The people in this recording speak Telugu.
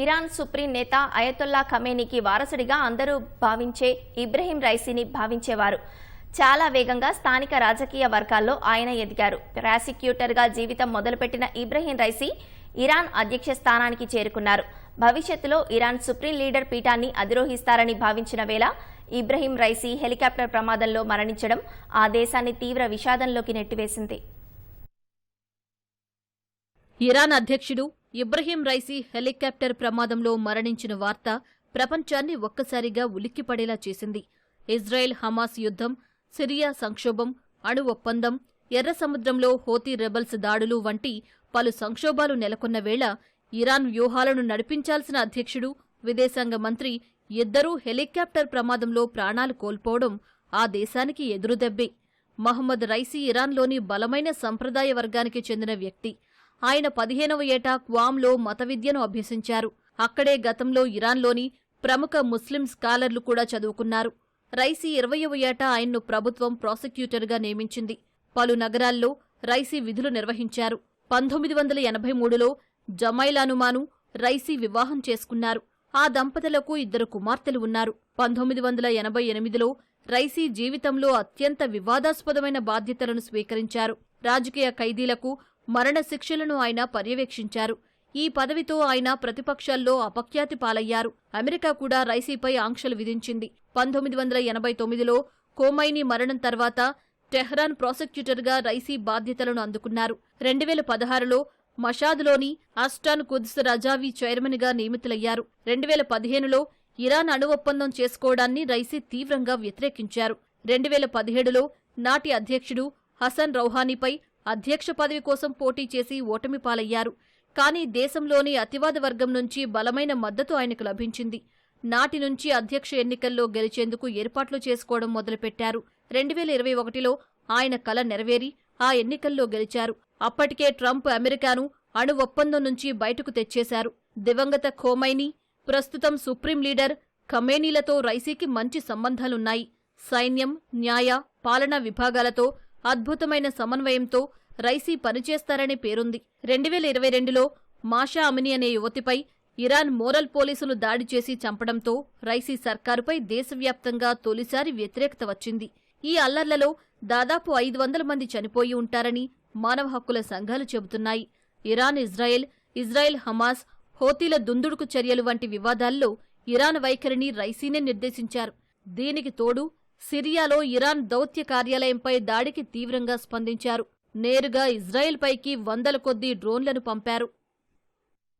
ఇరాన్ సుప్రీం నేత అయతుల్లా ఖమేనీకి వారసుడిగా అందరూ భావించే ఇబ్రహీం రైసీని భావించేవారు. చాలా వేగంగా స్థానిక రాజకీయ వర్గాల్లో ఆయన ఎదిగారు. ప్రాసిక్యూటర్గా జీవితం మొదలుపెట్టిన ఇబ్రహీం రైసీ ఇరాన్ అధ్యక్ష స్థానానికి చేరుకున్నారు. భవిష్యత్తులో ఇరాన్ సుప్రీం లీడర్ పీఠాన్ని అధిరోహిస్తారని భావించిన వేళ ఇబ్రహీం రైసీ హెలికాప్టర్ ప్రమాదంలో మరణించడం ఆ దేశాన్ని తీవ్ర విషాదంలోకి నెట్టివేసింది. ఇరాన్ అధ్యక్షుడు ఇబ్రహీం రైసీ హెలికాప్టర్ ప్రమాదంలో మరణించిన వార్త ప్రపంచాన్ని ఒక్కసారిగా ఉలిక్కిపడేలా చేసింది. ఇజ్రాయెల్ హమాస్ యుద్ధం సిరియా సంక్షోభం అణు ఒప్పందం ఎర్ర సముద్రంలో హోతీ రెబల్స్ దాడులు వంటి పలు సంక్షోభాలు నెలకొన్న వేళ ఇరాన్ వ్యూహాలను నడిపించాల్సిన అధ్యక్షుడు విదేశాంగ మంత్రి ఇద్దరూ హెలికాప్టర్ ప్రమాదంలో ప్రాణాలు కోల్పోవడం ఆ దేశానికి ఎదురుదెబ్బే. మహమ్మద్ రైసీ ఇరాన్లోని బలమైన సంప్రదాయ వర్గానికి చెందిన వ్యక్తి. ఆయన పదిహేనవ ఏట క్వాంలో మత విద్యను అభ్యసించారు. అక్కడే గతంలో ఇరాన్లోని ప్రముఖ ముస్లిం స్కాలర్లు కూడా చదువుకున్నారు. రైసీ ఇరవయవ ఏట ఆయన్ను ప్రభుత్వం ప్రాసిక్యూటర్గా నియమించింది. పలు నగరాల్లో రైసీ విధులు నిర్వహించారు. పంతొమ్మిది వందల ఎనభై మూడులో జమైలానుమాను రైసీ వివాహం చేసుకున్నారు. ఆ దంపతులకు ఇద్దరు కుమార్తెలు ఉన్నారు. పంతొమ్మిది వందల ఎనభై ఎనిమిదిలో రైసీ జీవితంలో అత్యంత వివాదాస్పదమైన బాధ్యతలను స్వీకరించారు. రాజకీయ ఖైదీలకు మరణశిక్షలను ఆయన పర్యవేక్షించారు. ఈ పదవితో ఆయన ప్రతిపక్షాల్లో అపఖ్యాతి పాలయ్యారు. అమెరికా కూడా రైసీపై ఆంక్షలు విధించింది. పంతొమ్మిది వందల ఎనభై తొమ్మిదిలో కోమైని మరణం తర్వాత టెహ్రాన్ ప్రాసిక్యూటర్గా రైసీ బాధ్యతలను అందుకున్నారు. రెండు వేల పదహారులో మషాద్లోని అస్టాన్ కుద్స్ రజావి చైర్మన్గా నియమితులయ్యారు. రెండు వేల పదిహేనులో ఇరాన్ అణు ఒప్పందం చేసుకోవడాన్ని రైసీ తీవ్రంగా వ్యతిరేకించారు. రెండు వేల పదిహేడులో నాటి అధ్యక్షుడు హసన్ రౌహానీపై అధ్యక్ష పదవి కోసం పోటీ చేసి ఓటమి పాలయ్యారు. కానీ దేశంలోని అతివాద వర్గం నుంచి బలమైన మద్దతు ఆయనకు లభించింది. నాటి నుంచి అధ్యక్ష ఎన్నికల్లో గెలిచేందుకు ఏర్పాట్లు చేసుకోవడం మొదలుపెట్టారు. రెండు వేల ఇరవై ఒకటిలో ఆయన కల నెరవేరి ఆ ఎన్నికల్లో గెలిచారు. అప్పటికే ట్రంప్ అమెరికాను అణు ఒప్పందం నుంచి బయటకు తెచ్చేశారు. దివంగత ఖోమైనీ ప్రస్తుతం సుప్రీం లీడర్ ఖమేనీలతో రైసీకి మంచి సంబంధాలున్నాయి. సైన్యం న్యాయ పాలనా విభాగాలతో అద్భుతమైన సమన్వయంతో రైసీ పనిచేస్తారనే పేరుంది. రెండు వేల ఇరవై రెండులో మాషా అమిని అనే యువతిపై ఇరాన్ మోరల్ పోలీసులు దాడి చేసి చంపడంతో రైసీ సర్కారుపై దేశవ్యాప్తంగా తొలిసారి వ్యతిరేకత వచ్చింది. ఈ అల్లర్లలో దాదాపు ఐదు వందల మంది చనిపోయి ఉంటారని మానవ హక్కుల సంఘాలు చెబుతున్నాయి. ఇరాన్ ఇజ్రాయెల్ ఇజ్రాయెల్ హమాస్ హోతీల దుందుడుకు చర్యలు వంటి వివాదాల్లో ఇరాన్ వైఖరిని రైసీనే నిర్దేశించారు. దీనికి తోడు సిరియాలో ఇరాన్ దౌత్య కార్యాలయంపై దాడికి తీవ్రంగా స్పందించారు. నేరుగా ఇజ్రాయెల్పైకి వందల కొద్దీ డ్రోన్లను పంపారు.